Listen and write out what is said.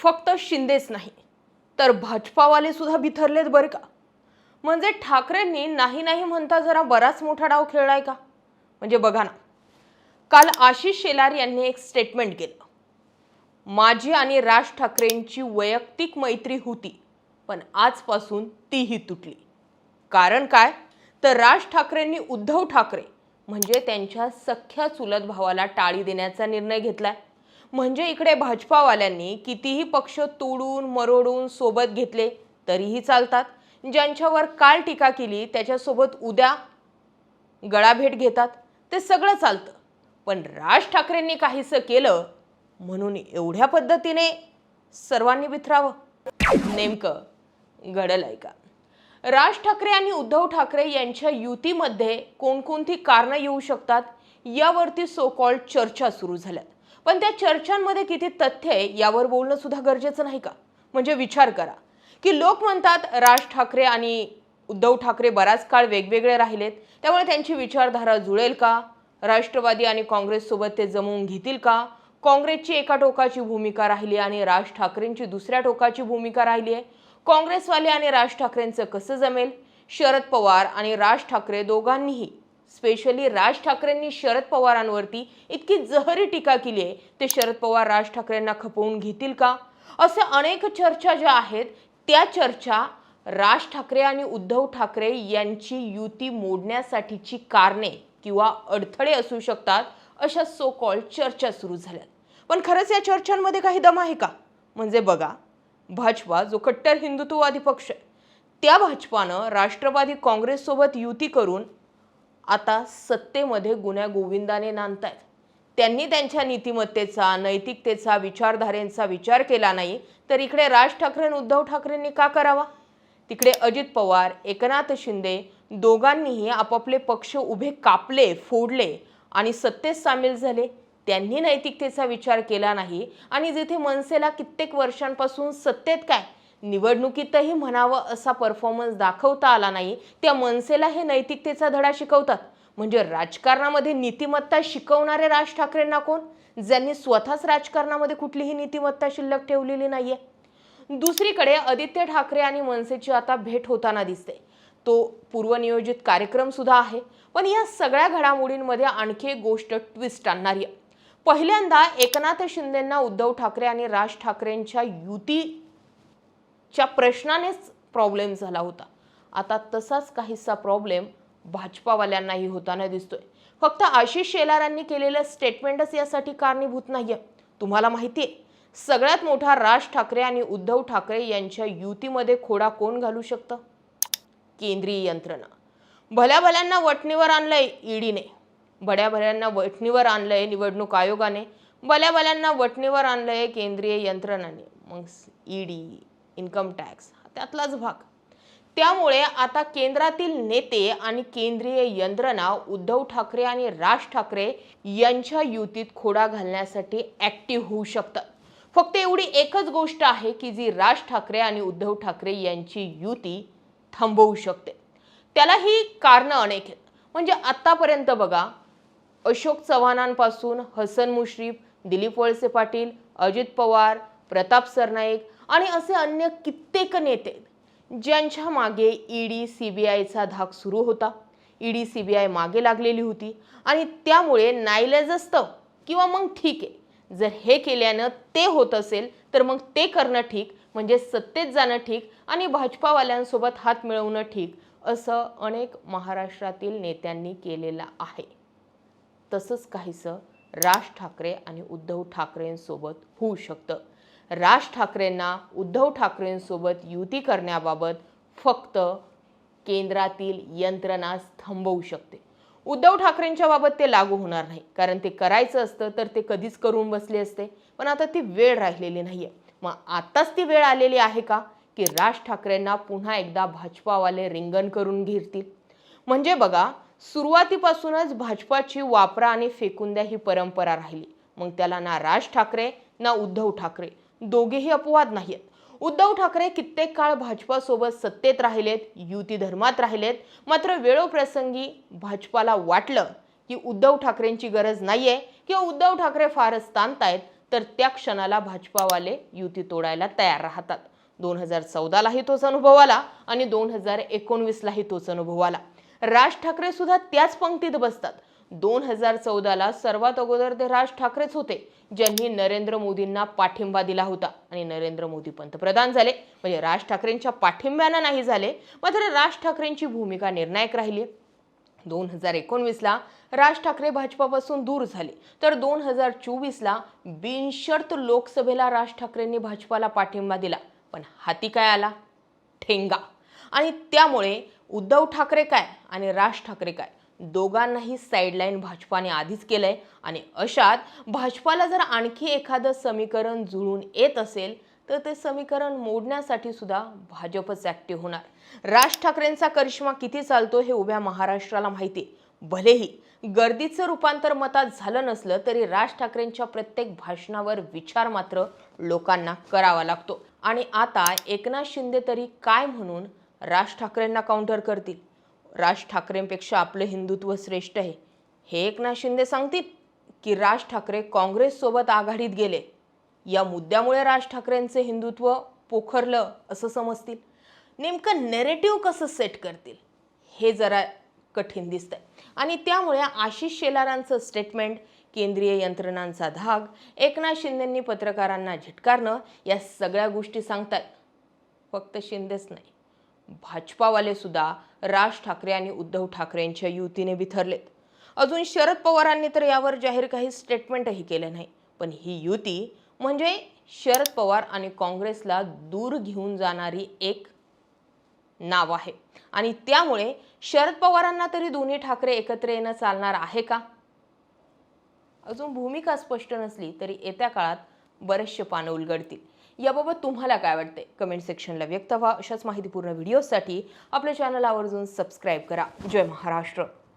फक्त शिंदेच नाही तर भाजपावाले सुद्धा बिथरलेत बरं का? म्हणजे ठाकरेंनी नाही नाही म्हणता जरा बराच मोठा डाव खेळलाय का? म्हणजे बघा ना काल आशिष शेलार यांनी एक स्टेटमेंट केलं. माझी आणि राज ठाकरेंची वैयक्तिक मैत्री होती पण आजपासून तीही तुटली. कारण काय? तर राज ठाकरेंनी उद्धव ठाकरे म्हणजे त्यांच्या सख्या चुलत भावाला टाळी देण्याचा निर्णय घेतलाय. म्हणजे इकडे भाजपावाल्यांनी कितीही पक्ष तोडून मरोडून सोबत घेतले तरीही चालतात. ज्यांच्यावर काल टीका केली त्याच्यासोबत उद्या गळाभेट घेतात. ते सगळं चालतं. पण राज ठाकरेंनी काहीसं केलं म्हणून एवढ्या पद्धतीने सर्वांनी बिथरावं. नेमकं घडलं आहे का? राज ठाकरे आणि उद्धव ठाकरे यांच्या युतीमध्ये कोणकोणती कारणं येऊ शकतात? यावरती सो कॉल्ड चर्चा सुरू झाल्यात. पण त्या चर्चांमध्ये किती तथ्य आहे यावर बोलणं सुद्धा गरजेचं नाही का? म्हणजे विचार करा. की लोक म्हणतात राज ठाकरे आणि उद्धव ठाकरे बराच काळ वेगवेगळे राहिलेत. त्यामुळे त्यांची विचारधारा जुळेल का? राष्ट्रवादी आणि काँग्रेससोबत ते जमवून घेतील का? काँग्रेसची एका टोकाची भूमिका राहिली आणि राज ठाकरेंची दुसऱ्या टोकाची भूमिका राहिली आहे. काँग्रेसवाले आणि राज ठाकरेंचं कसं जमेल? शरद पवार आणि राज ठाकरे दोघांनीही स्पेशली राज ठाकरेंनी शरद पवारांवरती इतकी जहरी टीका केली आहे. ते शरद पवार राज ठाकरेंना खपवून घेतील का? असे अनेक चर्चा ज्या आहेत त्या चर्चा राज ठाकरे आणि उद्धव ठाकरे यांची युती मोडण्यासाठीची कारणे किंवा अडथळे असू शकतात अशा सो कॉल्ड चर्चा सुरू झाल्यात. पण खरंच या चर्चांमध्ये काही दम आहे का? म्हणजे बघा भाजपा जो कट्टर हिंदुत्ववादी पक्ष आहे त्या भाजपानं राष्ट्रवादी काँग्रेससोबत युती करून आता सत्तेमध्ये गुन्ह्या गोविंदाने नांदतायत. त्यांनी त्यांच्या नीतिमत्तेचा नैतिकतेचा विचारधारेंचा विचार केला नाही तर इकडे राज ठाकरे आणि उद्धव ठाकरेंनी का करावा? तिकडे अजित पवार एकनाथ शिंदे दोघांनीही आपापले पक्ष उभे कापले फोडले आणि सत्तेत सामील झाले. त्यांनी नैतिकतेचा विचार केला नाही आणि जिथे मनसेला कित्येक वर्षांपासून सत्तेत काय? निवडणुकीतही म्हणावं असा परफॉर्मन्स दाखवता आला नाही त्या मनसेला हे नैतिकतेचा धडा शिकवतात. म्हणजे राजकारणामध्ये नीतिमत्ता शिकवणारे राज ठाकरेंना कोण? ज्यांनी स्वतःच राजकारणामध्ये कुठलीही नीतिमत्ता शिल्लक ठेवलेली नाहीये. दुसरीकडे आदित्य ठाकरे आणि मनसेची आता भेट होताना दिसते. तो पूर्वनियोजित कार्यक्रम सुद्धा आहे. पण या सगळ्या घडामोडींमध्ये आणखी एक गोष्ट ट्विस्ट आणणारी आहे. पहिल्यांदा एकनाथ शिंदेंना उद्धव ठाकरे आणि राज ठाकरेंच्या युती च्या प्रश्नानेच प्रॉब्लेम झाला होता. आता तसाच काहीसा प्रॉब्लेम भाजपावाल्यांनाही होताना दिसतोय. फक्त आशिष शेलारांनी केलेलं स्टेटमेंटच यासाठी कारणीभूत नाहीये. तुम्हाला माहिती आहे सगळ्यात मोठा राज ठाकरे आणि उद्धव ठाकरे यांच्या युतीमध्ये खोडा कोण घालू शकतं? केंद्रीय यंत्रणा. भल्या भल्यांना वटणीवर आणलंय ईडीने. बड्या भल्यांना वटणीवर आणलंय निवडणूक आयोगाने. भल्या भल्यांना वटणीवर आणलंय केंद्रीय यंत्रणाने. मग ईडी इन्कम टॅक्स त्यातलाच भाग. त्यामुळे आता केंद्रातील नेते आणि केंद्रीय यंत्रणा उद्धव ठाकरे आणि राज ठाकरे यांच्या युतीत खोडा घालण्यासाठी ऍक्टिव्ह होऊ शकतात. फक्त एवढी एकच गोष्ट आहे की जी राज ठाकरे आणि उद्धव ठाकरे यांची युती थांबवू शकते. त्याला ही कारणं अनेक आहेत. म्हणजे आत्तापर्यंत बघा अशोक चव्हाणांपासून हसन मुश्रीफ दिलीप वळसे पाटील अजित पवार प्रताप सरनाईक आणि असे अन्य कित्येक नेते ज्यांच्या मागे ईडी सी बी आयचा धाक सुरू होता. ईडी सी बी आय मागे लागलेली होती आणि त्यामुळे नाईलाजस्तव असतं किंवा मग ठीक आहे. जर हे केल्यानं ते होत असेल तर मग ते करणं ठीक म्हणजे सत्तेत जाणं ठीक आणि भाजपावाल्यांसोबत हात मिळवणं ठीक असं अनेक महाराष्ट्रातील नेत्यांनी केलेलं आहे. तसंच काहीसं राज ठाकरे आणि उद्धव ठाकरेंसोबत होऊ शकतं. राज ठाकरेंना उद्धव ठाकरेंसोबत युती करण्याबाबत फक्त केंद्रातील यंत्रणा थांबवू शकते. उद्धव ठाकरेंच्या बाबत ते लागू होणार नाही. कारण ते करायचं असतं तर ते कधीच करून बसले असते. पण आता ती वेळ राहिलेली नाही आहे मग आताच ती वेळ आलेली आहे का? की राज ठाकरेंना पुन्हा एकदा भाजपावाले रिंगण करून घेतील. म्हणजे बघा सुरुवातीपासूनच भाजपाची वापरा आणि फेकून द्या ही परंपरा राहिली. मग त्याला ना राज ठाकरे ना उद्धव ठाकरे. दोघेही अपवाद नाहीत उद्धव ठाकरे कित्येक काळ भाजपासोबत सत्तेत राहिलेत युती धर्मात राहिलेत. मात्र वेळोप्रसंगी भाजपाला वाटलं की उद्धव ठाकरेंची गरज नाहीये किंवा उद्धव ठाकरे फारच ताणतायत तर त्या क्षणाला भाजपावाले युती तोडायला तयार राहतात. दोन हजार चौदालाही तोच अनुभव आला आणि दोन हजार एकोणवीसलाही तोच अनुभव आला. राज ठाकरे सुद्धा त्याच पंक्तीत बसतात. दोन हजार चौदाला सर्वात अगोदर ते राज ठाकरेच होते ज्यांनी नरेंद्र मोदींना पाठिंबा दिला होता. आणि नरेंद्र मोदी पंतप्रधान झाले म्हणजे राज ठाकरेंच्या पाठिंब्यानं नाही झाले मात्र राज ठाकरेंची भूमिका निर्णायक राहिली. दोन हजार एकोणवीसला राज ठाकरे भाजपापासून दूर झाले तर दोन हजार चोवीसला बिनशर्त लोकसभेला राज ठाकरेंनी भाजपाला पाठिंबा दिला. पण हाती काय आला? ठेंगा. आणि त्यामुळे उद्धव ठाकरे काय आणि राज ठाकरे काय? दोघांनाही साईडलाईन भाजपाने आधीच केलंय आणि अशात भाजपाला जर आणखी एखादं समीकरण जुळून येत असेल तर ते समीकरण मोडण्यासाठी सुद्धा भाजपच ऍक्टिव्ह होणार. राज ठाकरेंचा करिश्मा किती चालतो हे उभ्या महाराष्ट्राला माहिती आहे. भलेही गर्दीचं रूपांतर मतात झालं नसलं तरी राज ठाकरेंच्या प्रत्येक भाषणावर विचार मात्र लोकांना करावा लागतो. आणि आता एकनाथ शिंदे तरी काय म्हणून राज ठाकरेंना काउंटर करतील? राज ठाकरेंपेक्षा आपलं हिंदुत्व श्रेष्ठ आहे. हे एकनाथ शिंदे सांगतील की राज ठाकरे काँग्रेससोबत आघाडीत गेले. या मुद्द्यामुळे राज ठाकरेंचे हिंदुत्व पोखरलं असं समजतील. नेमकं नेरेटिव्ह कसं सेट करतील? हे जरा कठीण दिसतं आणि त्यामुळे आशिष शेलारांचं स्टेटमेंट केंद्रीय यंत्रणांचा धाग एकनाथ शिंदेंनी पत्रकारांना झिटकारणं या सगळ्या गोष्टी सांगतात फक्त शिंदेच नाही. भाजपावाले सुद्धा राज ठाकरे आणि उद्धव ठाकरेंच्या युतीने विथरलेत. अजून शरद पवारांनी तर यावर जाहीर काही स्टेटमेंटही केलं नाही. पण ही युती म्हणजे शरद पवार आणि काँग्रेसला दूर घेऊन जाणारी एक नाव आहे. आणि त्यामुळे शरद पवारांना तरी दोन्ही ठाकरे एकत्र येणं चालणार आहे का? अजून भूमिका स्पष्ट नसली तरी येत्या काळात बरेचसे पानं उलगडतील. याबाबत तुम्हाला काय वाटते कमेंट सेक्शनला व्यक्त व्हा. अशाच माहितीपूर्ण व्हिडिओसाठी आपल्या चॅनल आवर्जून सबस्क्राईब करा. जय महाराष्ट्र.